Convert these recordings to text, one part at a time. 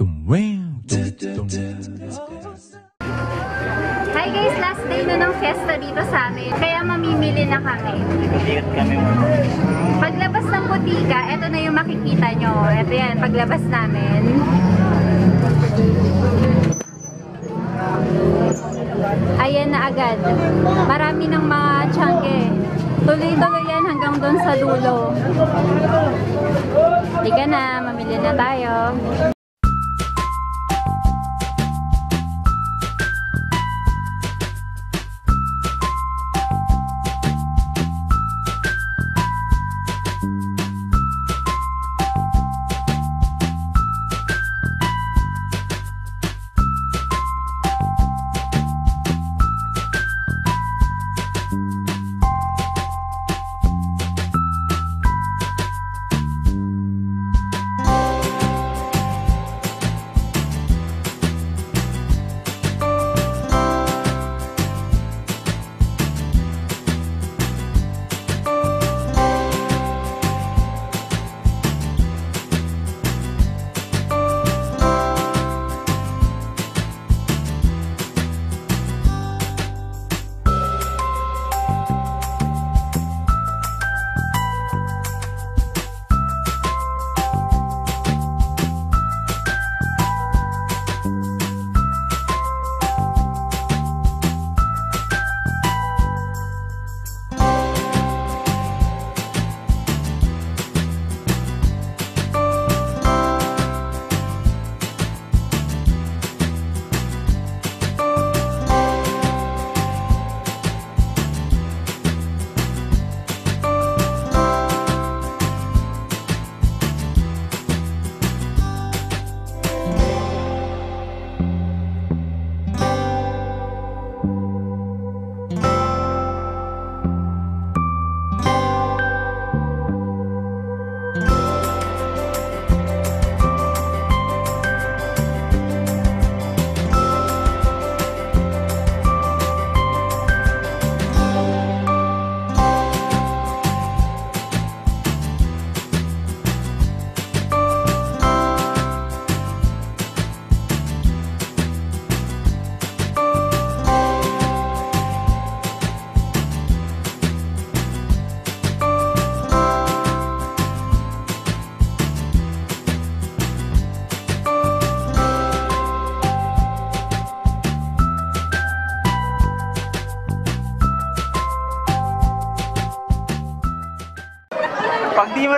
Hi guys, last day na ng fiesta dito sa amin. Kaya mamimili na kami. Ikat kami mo. Paglabas ng butika, eto na yung makikita nyo. Eto yan, paglabas namin. Ayan na agad. Marami ng mga tiyangge. Tuloy-tuloy yan hanggang doon sa dulo. Hindi ka na, mamili na tayo.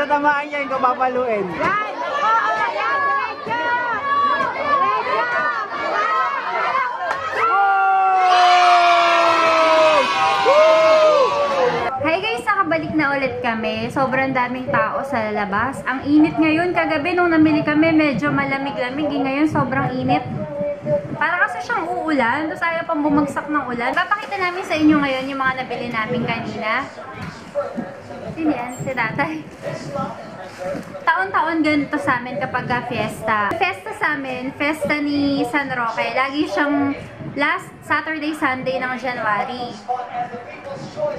Pag di mo natamaan yan, ikaw papaluin. Hi guys, nakabalik na ulit kami. Sobrang daming tao sa labas. Ang init ngayon, kagabi nung namili kami, medyo malamig-lamig. Eh, Ngayon, sobrang init. Para kasi siyang uulan. Tapos ayaw pang bumagsak ng ulan. Papakita namin sa inyo ngayon yung mga nabili namin kanina. Sino yan? Si tatay. Taon-taon ganito sa amin kapag ka fiesta. Fiesta sa amin, fiesta ni San Roque. Lagi siyang last Saturday, Sunday ng January.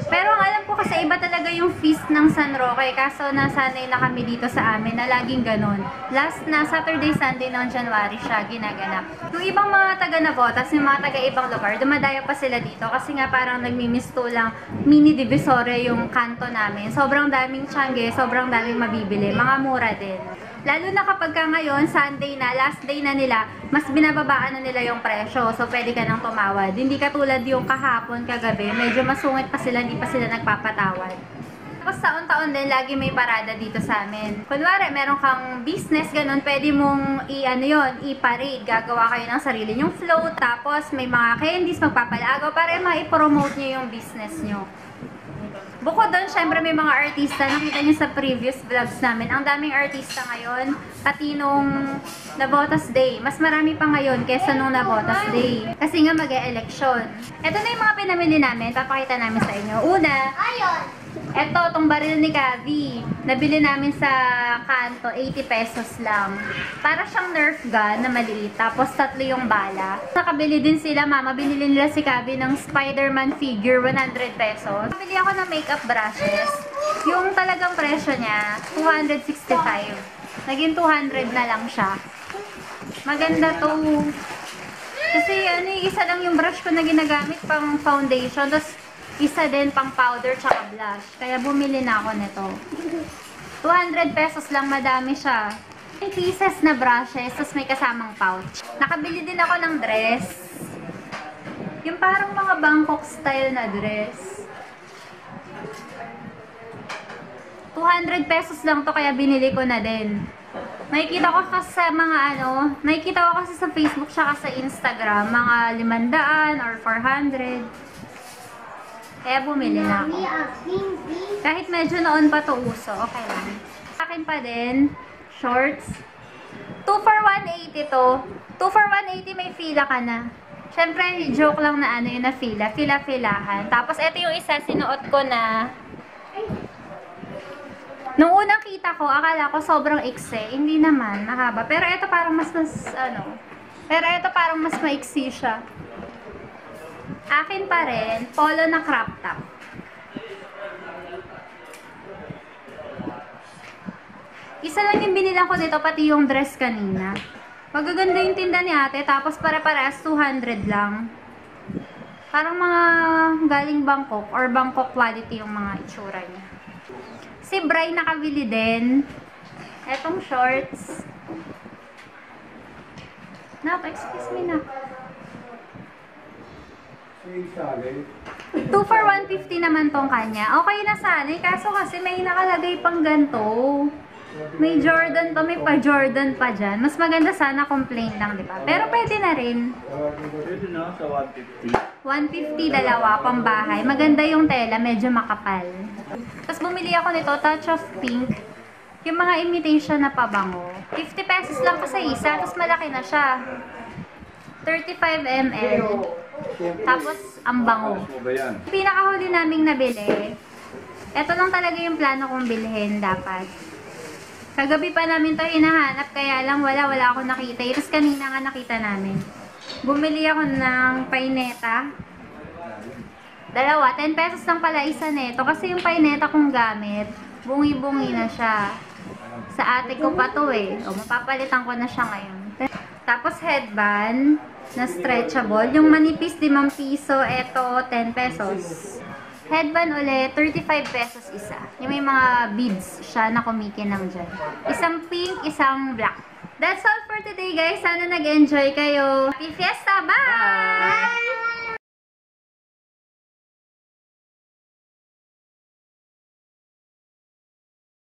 Pero ang alam ko kasi iba talaga yung feast ng San Roque. Kaso nasanay na kami dito sa amin na laging ganun. Last na Saturday, Sunday ng January siya ginaganap. Yung ibang mga taga Navotas, yung mga taga ibang lugar, dumadayo pa sila dito kasi nga parang nagmimisto lang mini divisore yung kanto namin. Sobrang daming tiyangge, sobrang daming mabibili. Mga mura din. Lalo na kapag ka ngayon, Sunday na, last day na nila, mas binababaan na nila yung presyo. So, pwede ka nang tumawad. Hindi katulad yung kahapon, kagabi, medyo masungit pa sila, hindi pa sila nagpapatawad. Tapos taon-taon din, lagi may parada dito sa amin. Kunwari, meron kang business, ganun, pwede mong i-ano yun, i-parade. Gagawa kayo ng sarili nyong float, tapos may mga candies, magpapalagaw para ma-promote nyo yung business nyo. Bukod doon, syempre may mga artista. Nakita niyo sa previous vlogs namin. Ang daming artista ngayon. Pati nung Nabotas Day. Mas marami pa ngayon kesa nung Nabotas Day. Kasi nga mag -e election Ito na yung mga pinamili namin. Papakita namin sa inyo. Una, ito, itong baril ni Gavi. Nabili namin sa kanto, 80 pesos lang. Para siyang Nerf gun na maliit. Tapos tatlo yung bala. Nakabili din sila, mama. Binili nila si Gavi ng Spider-Man figure, 100 pesos. Nabili ako ng makeup brushes. Yung talagang presyo niya, 265. Naging 200 na lang siya. Maganda to. Kasi ano, isa lang yung brush ko na ginagamit pang foundation. Tapos isa din pang powder tsaka blush. Kaya bumili na ako nito. 200 pesos lang, madami siya. May pieces na brushes, tapos may kasamang pouch. Nakabili din ako ng dress. Yung parang mga Bangkok style na dress. 200 pesos lang to kaya binili ko na din. Nakikita ko kasi sa mga ano, nakikita ko kasi sa Facebook tsaka sa Instagram, mga 500 or 400. Kaya bumili na ako. Kahit medyo noon pa to uso, okay lang. Sa akin pa din, shorts. 2 for 180 to. 2 for 180 may fila ka na. Siyempre, joke lang na ano yun na fila. Fila-filahan. Tapos, ito yung isa, sinuot ko na Nung unang kita ko, akala ko sobrang ikse. Hindi naman, mahaba. Pero ito parang mas mas, ano, pero ito parang mas maiksi siya. Akin pa rin, polo na crop top. Isa lang yung binilang ko dito, pati yung dress kanina. Magaganda yung tinda ni ate, tapos para-parehas 200 lang. Parang mga galing Bangkok or Bangkok quality yung mga itsura niya. Si Bray nakabili din. Etong shorts. Nak, excuse me na. 2 for 150 naman tong kanya. Okay na sana, eh, kaso kasi may nakalagay pang ganto. May Jordan pa, may pa Jordan pa dyan. Mas maganda sana complain lang, di ba? Pero pwede na rin. Pwede na sa 150. 150 dalawa, pambahay. Maganda yung tela, medyo makapal. Tapos bumili ako nito, Touch of Pink. Yung mga imitation na pabango. 50 pesos lang kasi isa, tapos malaki na siya. 35 ml. Tapos, ang bango. Pinakahuli naming nabili, ito lang talaga yung plano kong bilhin dapat. Kagabi pa namin to hinahanap, kaya lang wala, wala ako nakita. Tapos kanina nga nakita namin. Bumili ako ng paineta. Dalawa, 10 pesos lang pala isa neto. Kasi yung paineta kong gamit, bungi-bungi na siya. Sa ate ko pa to eh. O, mapapalitan ko na siya ngayon. Tapos headband na stretchable. Yung manipis, 5 piso. Eto, 10 pesos. Headband ulit, 35 pesos isa. Yung may mga beads siya na kumikinang dyan. Isang pink, isang black. That's all for today guys. Sana nag-enjoy kayo. Happy Fiesta! Bye!